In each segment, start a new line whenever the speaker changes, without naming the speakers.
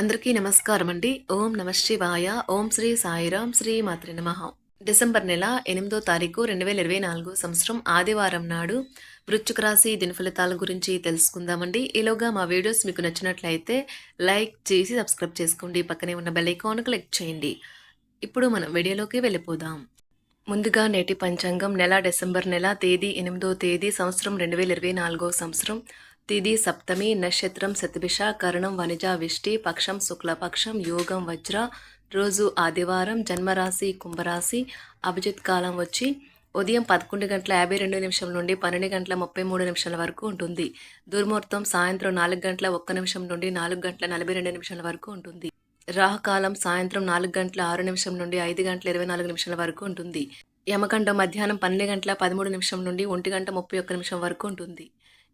అందరికీ నమస్కారం అండి. ఓం నమ శివాయ. ఓం శ్రీ సాయిరాం శ్రీ మాత్రి నమ. డిసెంబర్ నెల ఎనిమిదో తారీఖు రెండు వేల ఇరవై నాలుగు సంవత్సరం ఆదివారం నాడు వృశ్చిక రాశి దిన ఫలితాల గురించి తెలుసుకుందామండి. ఈలోగా మా వీడియోస్ మీకు నచ్చినట్లయితే లైక్ చేసి సబ్స్క్రైబ్ చేసుకోండి. పక్కనే ఉన్న బెల్ ఐకాన్ క్లిక్ చేయండి. ఇప్పుడు మనం వీడియోలోకి వెళ్ళిపోదాం. ముందుగా నేటి పంచాంగం నెల డిసెంబర్ నెల తేదీ ఎనిమిదో తేదీ సంవత్సరం రెండు వేల ఇరవై నాలుగో సంవత్సరం. తిది సప్తమి నక్షత్రం శతభిష కరణం వనిజ విష్టి పక్షం శుక్లపక్షం యోగం వజ్ర. రోజు ఆదివారం జన్మరాశి కుంభరాశి అభిజిత్ కాలం వచ్చి ఉదయం పదకొండు గంటల యాభై రెండు నిమిషం నుండి పన్నెండు గంటల ముప్పై మూడు నిమిషాల వరకు ఉంటుంది. దుర్ముహూర్తం సాయంత్రం నాలుగు గంటల ఒక్క నిమిషం నుండి నాలుగు గంటల నలభై రెండు నిమిషాల వరకు ఉంటుంది. రాహుకాలం సాయంత్రం నాలుగు గంటల ఆరు నిమిషం నుండి ఐదు గంటల ఇరవై నాలుగు నిమిషాల వరకు ఉంటుంది. యమకండం మధ్యాహ్నం పన్నెండు గంటల పదమూడు నిమిషం నుండి ఒంటి గంట ముప్పై ఒక్క నిమిషం వరకు ఉంటుంది.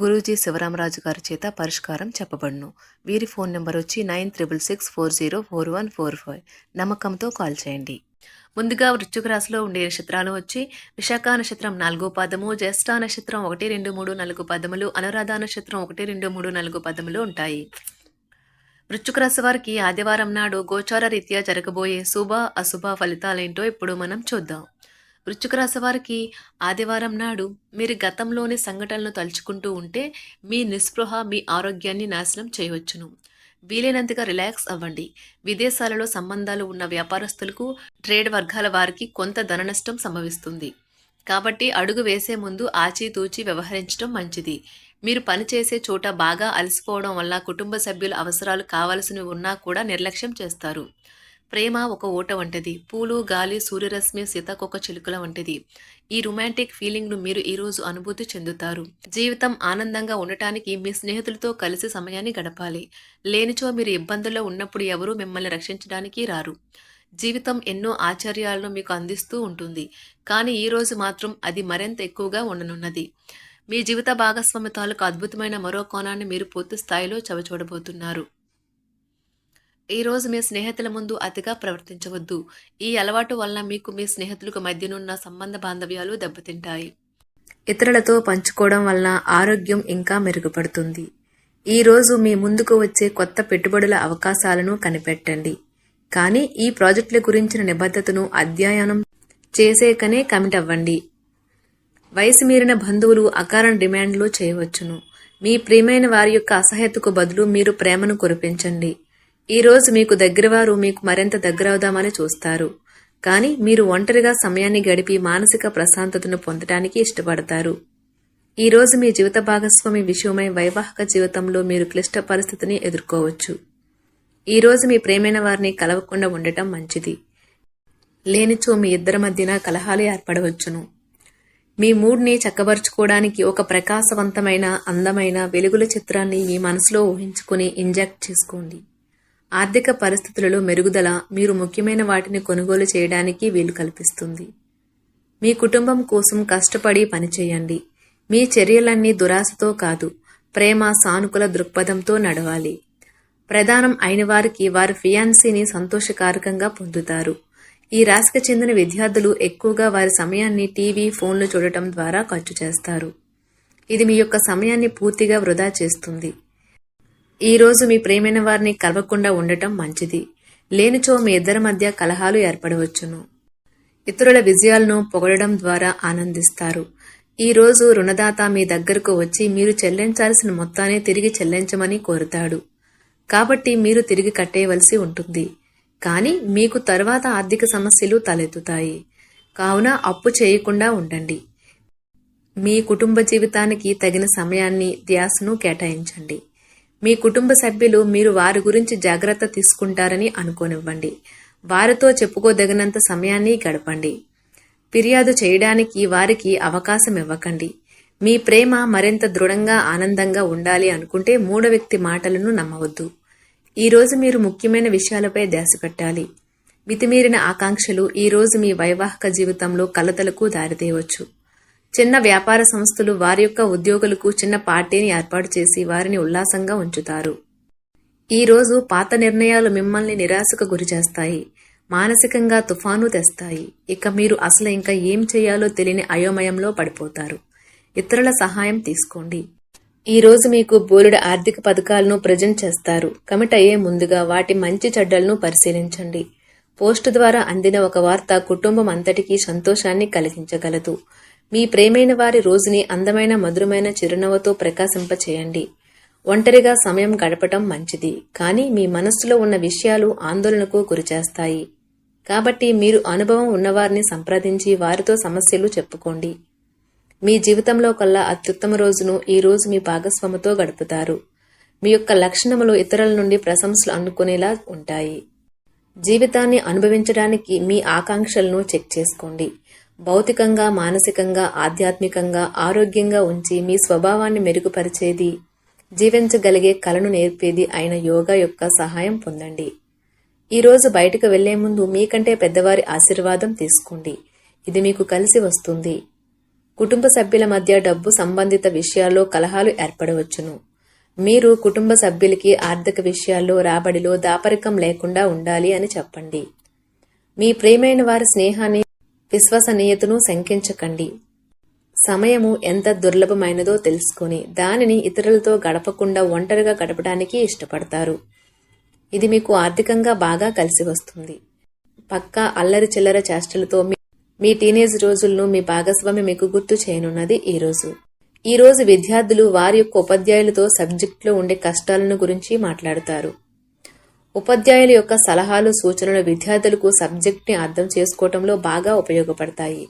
గురూజీ శివరామరాజు గారి చేత పరిష్కారం చెప్పబడును. వీరి ఫోన్ నెంబర్ వచ్చి nine triple six four zero four one four five. నమ్మకంతో కాల్ చేయండి. ముందుగా వృశ్చిక రాశిలో ఉండే నక్షత్రాలు వచ్చి విశాఖ నక్షత్రం నాలుగో పదము జ్యేష్ఠ నక్షత్రం ఒకటి రెండు మూడు నాలుగు పదములు అనురాధ నక్షత్రం ఒకటి రెండు మూడు నాలుగు పదములు ఉంటాయి. వృశ్చిక రాశి వారికి ఆదివారం నాడు గోచార రీత్యా జరగబోయే శుభ అశుభ ఫలితాలేంటో ఇప్పుడు మనం చూద్దాం. వృశ్చిక రాశి వారికి ఆదివారం నాడు మీరు గతంలోని సంఘటనలు తలుచుకుంటూ ఉంటే మీ నిస్పృహ మీ ఆరోగ్యాన్ని నాశనం చేయవచ్చును. వీలైనంతగా రిలాక్స్ అవ్వండి. విదేశాలలో సంబంధాలు ఉన్న వ్యాపారస్తులకు ట్రేడ్ వర్గాల వారికి కొంత ధన నష్టం సంభవిస్తుంది. కాబట్టి అడుగు వేసే ముందు ఆచితూచి వ్యవహరించడం మంచిది. మీరు పనిచేసే చోట బాగా అలసిపోవడం వల్ల కుటుంబ సభ్యుల అవసరాలు కావలసినవి ఉన్నా కూడా నిర్లక్ష్యం చేస్తారు. ప్రేమ ఒక ఓట వంటిది. పూలు గాలి సూర్యరశ్మి సీతాకొక చిలుకల వంటిది. ఈ రొమాంటిక్ ఫీలింగ్ను మీరు ఈరోజు అనుభూతి చెందుతారు. జీవితం ఆనందంగా ఉండటానికి మీ స్నేహితులతో కలిసి సమయాన్ని గడపాలి. లేనిచో మీరు ఇబ్బందుల్లో ఉన్నప్పుడు ఎవరూ మిమ్మల్ని రక్షించడానికి రారు. జీవితం ఎన్నో ఆశ్చర్యాలను మీకు అందిస్తూ ఉంటుంది. కానీ ఈ రోజు మాత్రం అది మరింత ఎక్కువగా ఉండనున్నది. మీ జీవిత భాగస్వామి తాలూకు అద్భుతమైన మరో కోణాన్ని మీరు పూర్తి స్థాయిలో చవిచూడబోతున్నారు. ఈరోజు మీ స్నేహితుల ముందు అతిగా ప్రవర్తించవద్దు. ఈ అలవాటు వలన మీకు మీ స్నేహితులకు మధ్యనున్న సంబంధ బాంధవ్యాలు దెబ్బతింటాయి. ఇతరులతో పంచుకోవడం వలన ఆరోగ్యం ఇంకా మెరుగుపడుతుంది. ఈ రోజు మీ ముందుకు వచ్చే కొత్త పెట్టుబడుల అవకాశాలను కనిపెట్టండి. కానీ ఈ ప్రాజెక్టుల గురించిన నిబద్ధతను అధ్యయనం చేసేకనే కమిట్ అవ్వండి. వయసు మీరిన బంధువులు అకారణ డిమాండ్లు చేయవచ్చును. మీ ప్రియమైన వారి యొక్క అసహ్యతకు బదులు మీరు ప్రేమను కురిపించండి. ఈరోజు మీకు దగ్గరవారు మీకు మరింత దగ్గరవుదామని చూస్తారు. కానీ మీరు ఒంటరిగా సమయాన్ని గడిపి మానసిక ప్రశాంతతను పొందటానికి ఇష్టపడతారు. ఈరోజు మీ జీవిత భాగస్వామి విషయమై వైవాహిక జీవితంలో మీరు క్లిష్ట పరిస్థితిని ఎదుర్కోవచ్చు. ఈరోజు మీ ప్రేమైన వారిని కలవకుండా ఉండటం మంచిది. లేనిచో మీ ఇద్దరి మధ్యన కలహాలు ఏర్పడవచ్చును. మీ మూడ్ని చక్కబరుచుకోవడానికి ఒక ప్రకాశవంతమైన అందమైన వెలుగుల చిత్రాన్ని మీ మనసులో ఊహించుకుని ఇంజెక్ట్ చేసుకోండి. ఆర్థిక పరిస్థితులలో మెరుగుదల మీరు ముఖ్యమైన వాటిని కొనుగోలు చేయడానికి వీలు కల్పిస్తుంది. మీ కుటుంబం కోసం కష్టపడి పనిచేయండి. మీ చర్యలన్నీ దురాశతో కాదు ప్రేమ సానుకూల దృక్పథంతో నడవాలి. ప్రధానం అయిన వారికి వారి ఫియాన్సీని సంతోషకారకంగా పొందుతారు. ఈ రాశికి చెందిన విద్యార్థులు ఎక్కువగా వారి సమయాన్ని టీవీ ఫోన్లు చూడటం ద్వారా ఖర్చు చేస్తారు. ఇది మీ యొక్క సమయాన్ని పూర్తిగా వృధా చేస్తుంది. ఈరోజు మీ ప్రేమైన వారిని కలవకుండా ఉండటం మంచిది. లేనిచో మీ ఇద్దరి మధ్య కలహాలు ఏర్పడవచ్చును. ఇతరుల విజయాలను పొగడడం ద్వారా ఆనందిస్తారు. ఈరోజు రుణదాత మీ దగ్గరకు వచ్చి మీరు చెల్లించాల్సిన మొత్తాన్ని తిరిగి చెల్లించమని కోరుతాడు. కాబట్టి మీరు తిరిగి కట్టేయవలసి ఉంటుంది. కానీ మీకు తర్వాత ఆర్థిక సమస్యలు తలెత్తుతాయి. కావున అప్పు చేయకుండా ఉండండి. మీ కుటుంబ జీవితానికి తగిన సమయాన్ని ధ్యాసను కేటాయించండి. మీ కుటుంబ సభ్యులు మీరు వారి గురించి జాగ్రత్త తీసుకుంటారని అనుకోనివ్వండి. వారితో చెప్పుకోదగినంత సమయాన్ని గడపండి. ఫిర్యాదు చేయడానికి వారికి అవకాశం ఇవ్వకండి. మీ ప్రేమ మరింత దృఢంగా ఆనందంగా ఉండాలి అనుకుంటే మూడో వ్యక్తి మాటలను నమ్మవద్దు. ఈరోజు మీరు ముఖ్యమైన విషయాలపై ధ్యాస పెట్టాలి. మితిమీరిన ఆకాంక్షలు ఈరోజు మీ వైవాహిక జీవితంలో కలతలకు దారితీయవచ్చు. చిన్న వ్యాపార సంస్థలు వారి యొక్క ఉద్యోగులకు చిన్న పార్టీని ఏర్పాటు చేసి వారిని ఉల్లాసంగా ఉంచుతారు. ఈరోజు పాత నిర్ణయాలు మిమ్మల్ని నిరాశకు గురిచేస్తాయి మానసికంగా తుఫాను తెస్తాయి. ఇక మీరు అసలు ఇంకా ఏం చేయాలో తెలియని అయోమయంలో పడిపోతారు. ఇతరుల సహాయం తీసుకోండి. ఈ రోజు మీకు బోలెడు ఆర్థిక పథకాలను ప్రజెంట్ చేస్తారు. కమిట్ అయ్యే ముందుగా వాటి మంచి చెడ్డలను పరిశీలించండి. పోస్ట్ ద్వారా అందిన ఒక వార్త కుటుంబం అంతటికీ సంతోషాన్ని కలిగించగలదు. మీ ప్రేమైన వారి రోజుని అందమైన మధురమైన చిరునవ్వుతో ప్రకాశింపచేయండి. ఒంటరిగా సమయం గడపటం మంచిది. కానీ మీ మనస్సులో ఉన్న విషయాలు ఆందోళనకు గురిచేస్తాయి. కాబట్టి మీరు అనుభవం ఉన్నవారిని సంప్రదించి వారితో సమస్యలు చెప్పుకోండి. మీ జీవితంలో కల్లా అత్యుత్తమ రోజును ఈ రోజు మీ భాగస్వామితో గడుపుతారు. మీ యొక్క లక్షణములు ఇతరుల నుండి ప్రశంసలు అందుకునేలా ఉంటాయి. జీవితాన్ని అనుభవించడానికి మీ ఆకాంక్షలను చెక్ చేసుకోండి. భౌతికంగా మానసికంగా ఆధ్యాత్మికంగా ఆరోగ్యంగా ఉంచి మీ స్వభావాన్ని మెరుగుపరిచేది జీవించగలిగే కళను నేర్పేది అయిన యోగా యొక్క సహాయం పొందండి. ఈరోజు బయటకు వెళ్ళే ముందు మీకంటే పెద్దవారి ఆశీర్వాదం తీసుకోండి. ఇది మీకు కలిసి వస్తుంది. కుటుంబ సభ్యుల మధ్య డబ్బు సంబంధిత విషయాల్లో కలహాలు ఏర్పడవచ్చును. మీరు కుటుంబ సభ్యులకి ఆర్థిక విషయాల్లో రాబడిలో దాపరికం లేకుండా ఉండాలి అని చెప్పండి. మీ ప్రేమైన వారి స్నేహాన్ని విశ్వసనీయతను శంకించకండి. సమయము ఎంత దుర్లభమైనదో తెలుసుకొని దానిని ఇతరులతో గడపకుండా ఒంటరిగా గడపడానికి ఇష్టపడతారు. ఇది మీకు ఆర్థికంగా బాగా కలిసి వస్తుంది. పక్కా అల్లరి చిల్లర చేష్టలతో మీ టీనేజ్ రోజులను మీ భాగస్వామి మీకు గుర్తు చేయనున్నది ఈ రోజు. ఈ రోజు విద్యార్థులు వారి యొక్క ఉపాధ్యాయులతో సబ్జెక్టులో ఉండే కష్టాలను గురించి మాట్లాడతారు. ఉపాధ్యాయుల యొక్క సలహాలు సూచనలు విద్యార్థులకు సబ్జెక్ట్ని అర్థం చేసుకోవటంలో బాగా ఉపయోగపడతాయి.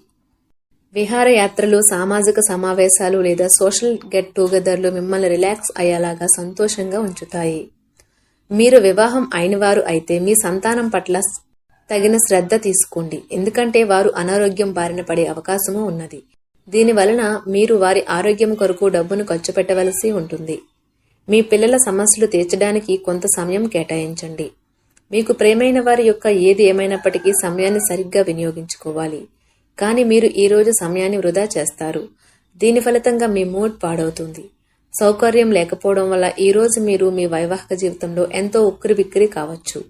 విహారయాత్రలు సామాజిక సమావేశాలు లేదా సోషల్ గెట్ టుగెదర్లు మిమ్మల్ని రిలాక్స్ అయ్యేలాగా సంతోషంగా ఉంచుతాయి. మీరు వివాహం అయినవారు అయితే మీ సంతానం పట్ల తగిన శ్రద్ధ తీసుకోండి. ఎందుకంటే వారు అనారోగ్యం బారిన పడే అవకాశము ఉన్నది. దీని వలన మీరు వారి ఆరోగ్యం కొరకు డబ్బును ఖర్చు పెట్టవలసి ఉంటుంది. మీ పిల్లల సమస్యలు తీర్చడానికి కొంత సమయం కేటాయించండి. మీకు ప్రేమైన వారి యొక్క ఏది ఏమైనప్పటికీ సమయాన్ని సరిగ్గా వినియోగించుకోవాలి. కానీ మీరు ఈరోజు సమయాన్ని వృధా చేస్తారు. దీని ఫలితంగా మీ మూడ్ పాడవుతుంది. సౌకర్యం లేకపోవడం వల్ల ఈరోజు మీరు మీ వైవాహిక జీవితంలో ఎంతో ఉక్కిరి బిక్కిరి కావచ్చు.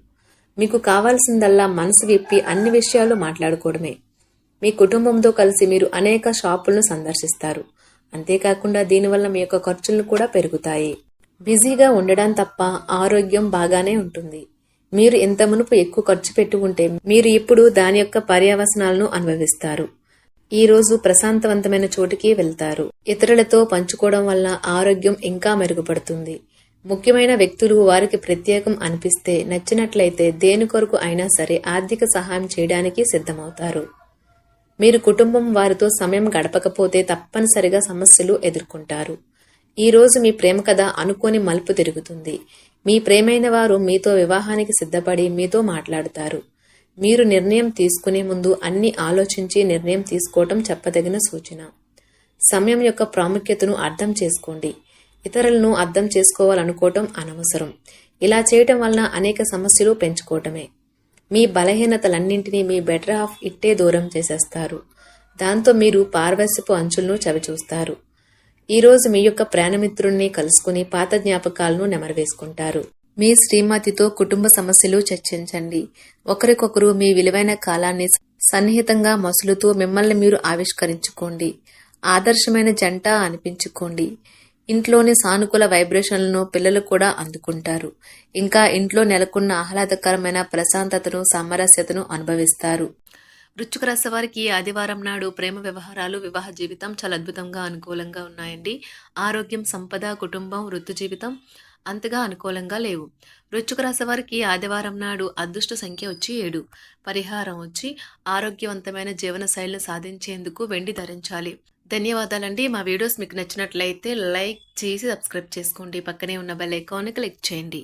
మీకు కావాల్సిందల్లా మనసు విప్పి అన్ని విషయాలు మాట్లాడుకోవడమే. మీ కుటుంబంతో కలిసి మీరు అనేక షాపులను సందర్శిస్తారు. అంతేకాకుండా దీనివల్ల మీ యొక్క ఖర్చులు కూడా పెరుగుతాయి. బిజీగా ఉండడం తప్ప ఆరోగ్యం బాగానే ఉంటుంది. మీరు ఇంత మునుపు ఎక్కువ ఖర్చు పెట్టి ఉంటే మీరు ఇప్పుడు దాని యొక్క పర్యవసనాలను అనుభవిస్తారు. ఈ రోజు ప్రశాంతవంతమైన చోటికి వెళ్తారు. ఇతరులతో పంచుకోవడం వల్ల ఆరోగ్యం ఇంకా మెరుగుపడుతుంది. ముఖ్యమైన వ్యక్తులు వారికి ప్రత్యేకం అనిపిస్తే నచ్చినట్లయితే దేని కొరకు అయినా సరే ఆర్థిక సహాయం చేయడానికి సిద్ధమవుతారు. మీరు కుటుంబం వారితో సమయం గడపకపోతే తప్పనిసరిగా సమస్యలు ఎదుర్కొంటారు. ఈరోజు మీ ప్రేమ కథ అనుకోని మలుపు తిరుగుతుంది. మీ ప్రేమైన వారు మీతో వివాహానికి సిద్ధపడి మీతో మాట్లాడుతారు. మీరు నిర్ణయం తీసుకునే ముందు అన్ని ఆలోచించి నిర్ణయం తీసుకోవటం చెప్పదగిన సూచన. సమయం యొక్క ప్రాముఖ్యతను అర్థం చేసుకోండి. ఇతరులను అర్థం చేసుకోవాలనుకోవటం అనవసరం. ఇలా చేయటం వలన అనేక సమస్యలు పెంచుకోవటమే. మీ బలహీనతలన్నింటినీ మీ బెటర్ హాఫ్ ఇట్టే దూరం చేసేస్తారు. దాంతో మీరు పార్వశ్యపు అంచులను చవిచూస్తారు. ఈరోజు మీ యొక్క ప్రాణమిత్రుణ్ణి కలుసుకుని పాత జ్ఞాపకాలను నెమరవేసుకుంటారు. మీ శ్రీమతితో కుటుంబ సమస్యలు చర్చించండి. ఒకరికొకరు మీ విలువైన కాలాన్ని సన్నిహితంగా మసులుతూ మిమ్మల్ని మీరు ఆవిష్కరించుకోండి. ఆదర్శమైన జంట అనిపించుకోండి. ఇంట్లోని సానుకూల వైబ్రేషన్లను పిల్లలు కూడా అందుకుంటారు. ఇంకా ఇంట్లో నెలకొన్న ఆహ్లాదకరమైన ప్రశాంతతను సామరస్యతను అనుభవిస్తారు. వృశ్చిక రాశి వారికి ఆదివారం నాడు ప్రేమ వ్యవహారాలు వివాహ జీవితం చాలా అద్భుతంగా అనుకూలంగా ఉన్నాయండి. ఆరోగ్యం సంపద కుటుంబం వృత్తి జీవితం అంతగా అనుకూలంగా లేవు. వృశ్చిక రాశి వారికి ఆదివారం నాడు అదృష్ట సంఖ్య వచ్చి ఏడు. పరిహారం వచ్చి ఆరోగ్యవంతమైన జీవన శైలిని సాధించేందుకు వెండి ధరించాలి. ధన్యవాదాలండి. మా వీడియోస్ మీకు నచ్చినట్లయితే లైక్ చేసి సబ్స్క్రైబ్ చేసుకోండి. పక్కనే ఉన్న బెల్ ఐకాన్ క్లిక్ చేయండి.